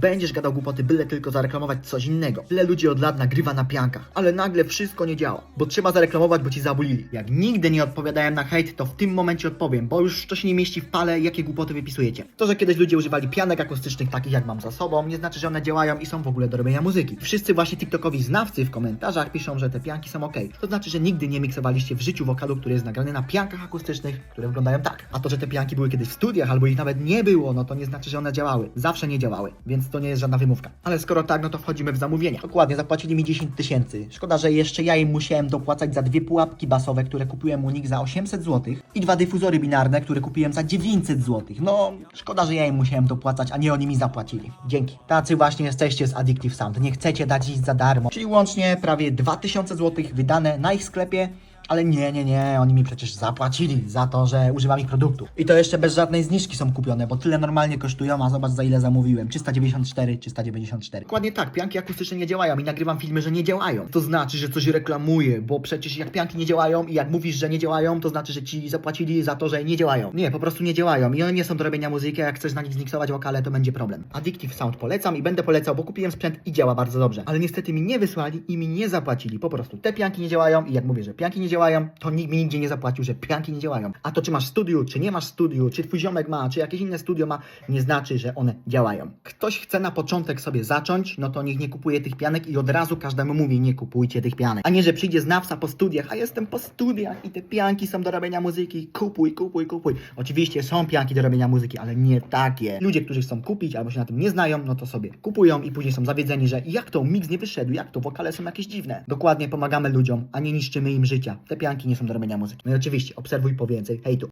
Będziesz gadał głupoty, byle tylko zareklamować coś innego. Tyle ludzi od lat nagrywa na piankach, ale nagle wszystko nie działa, bo trzeba zareklamować, bo ci zabulili. Jak nigdy nie odpowiadałem na hejt, to w tym momencie odpowiem, bo już to się nie mieści w pale, jakie głupoty wypisujecie. To, że kiedyś ludzie używali pianek akustycznych takich jak mam za sobą, nie znaczy, że one działają i są w ogóle do robienia muzyki. Wszyscy właśnie TikTokowi znawcy w komentarzach piszą, że te pianki są ok. To znaczy, że nigdy nie miksowaliście w życiu wokalu, który jest nagrany na piankach akustycznych, które wyglądają tak. A to, że te pianki były kiedyś w studiach albo ich nawet nie było, no to nie znaczy, że one działały. Zawsze nie działały, więc to nie jest żadna wymówka. Ale skoro tak, no to wchodzimy w zamówienia. Dokładnie, zapłacili mi 10 tysięcy. Szkoda, że jeszcze ja im musiałem dopłacać za dwie pułapki basowe, które kupiłem u nich za 800 zł i dwa dyfuzory binarne, które kupiłem za 900 zł. No, szkoda, że ja im musiałem dopłacać, a nie oni mi zapłacili. Dzięki. Tacy właśnie jesteście z Addictive Sound. Nie chcecie dać ich za darmo. Czyli łącznie prawie 2000 zł wydane na ich sklepie. Ale nie, nie, nie, oni mi przecież zapłacili za to, że używam ich produktów. I to jeszcze bez żadnej zniżki są kupione, bo tyle normalnie kosztują, a zobacz za ile zamówiłem. 394, 394. Dokładnie tak, pianki akustyczne nie działają i nagrywam filmy, że nie działają. To znaczy, że coś reklamuję, bo przecież jak pianki nie działają i jak mówisz, że nie działają, to znaczy, że ci zapłacili za to, że nie działają. Nie, po prostu nie działają i one nie są do robienia muzyki, jak chcesz na nich zmiksować wokale, to będzie problem. Addictive Sound polecam i będę polecał, bo kupiłem sprzęt i działa bardzo dobrze. Ale niestety mi nie wysłali i mi nie zapłacili. Po prostu te pianki nie działają i jak mówię, że pianki nie działają, to nikt mi nigdzie nie zapłacił, że pianki nie działają. A to czy masz studiu, czy nie masz studiu, czy twój ziomek ma, czy jakieś inne studio ma, nie znaczy, że one działają. Ktoś chce na początek sobie zacząć, no to niech nie kupuje tych pianek i od razu każdemu mówi, nie kupujcie tych pianek. A nie, że przyjdzie znawca po studiach, a jestem po studiach i te pianki są do robienia muzyki, kupuj, kupuj, kupuj. Oczywiście są pianki do robienia muzyki, ale nie takie. Ludzie, którzy chcą kupić albo się na tym nie znają, no to sobie kupują i później są zawiedzeni, że jak to miks nie wyszedł, jak to wokale są jakieś dziwne. Dokładnie pomagamy ludziom, a nie niszczymy im życia. Te pianki nie są do robienia muzyki. No i oczywiście obserwuj po więcej hejtu.